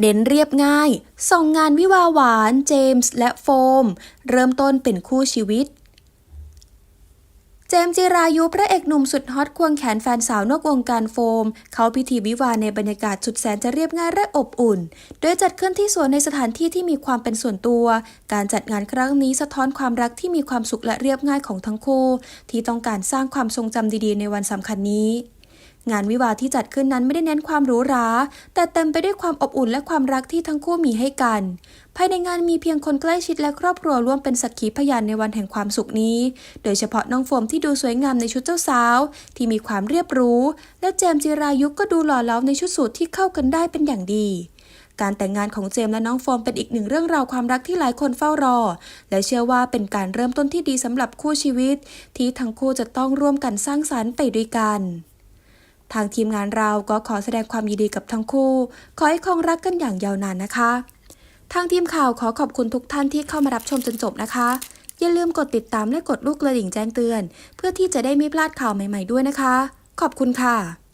เน้นเรียบง่าย ส่งงานวิวาหวานเจมส์และโฟม เริ่มต้นเป็นคู่ชีวิต เจมส์จิรายุพระเอกหนุ่มสุดฮอตควงแขนแฟนสาวนอกวงการโฟม เขาพิธีวิวาในบรรยากาศสุดแสนจะเรียบง่ายและอบอุ่น โดยจัดขึ้นที่สวนในสถานที่ที่มีความเป็นส่วนตัว การจัดงานครั้งนี้สะท้อนความรักที่มีความสุขและเรียบง่ายของทั้งคู่ ที่ต้องการสร้างความทรงจำดีๆ ในวันสำคัญนี้ งานวิวาที่จัดขึ้นนั้นไม่ได้เน้นความหรูหรา แต่เต็มไปด้วยความอบอุ่นและความรักที่ทั้งคู่มีให้กัน ภายในงานมีเพียงคนใกล้ชิดและครอบครัวร่วมเป็นสักขีพยานในวันแห่งความสุขนี้ โดยเฉพาะน้องโฟมที่ดูสวยงามในชุดเจ้าสาว ที่มีความเรียบรู้ และเจมจิรายุก็ดูหล่อเหลาในชุดสูทที่เข้ากันได้เป็นอย่างดีการแต่งงานของเจมและน้องโฟมเป็นอีกหนึ่งเรื่องราวความรักที่หลายคนเฝ้ารอ และเชื่อว่าเป็นการเริ่มต้นที่ดีสำหรับคู่ชีวิต ที่ทั้งคู่จะต้องร่วมกันสร้างสรรค์ไปด้วยกัน ทางทีมงานเราก็ขอแสดงความยินดีกับทั้งคู่ ขอให้คงรักกันอย่างยาวนานนะคะ ทางทีมข่าวขอขอบคุณทุกท่านที่เข้ามารับชมจนจบนะคะ อย่าลืมกดติดตามและกดลูกกระดิ่งแจ้งเตือน เพื่อที่จะได้ไม่พลาดข่าวใหม่ ๆด้วยนะคะ ขอบคุณค่ะ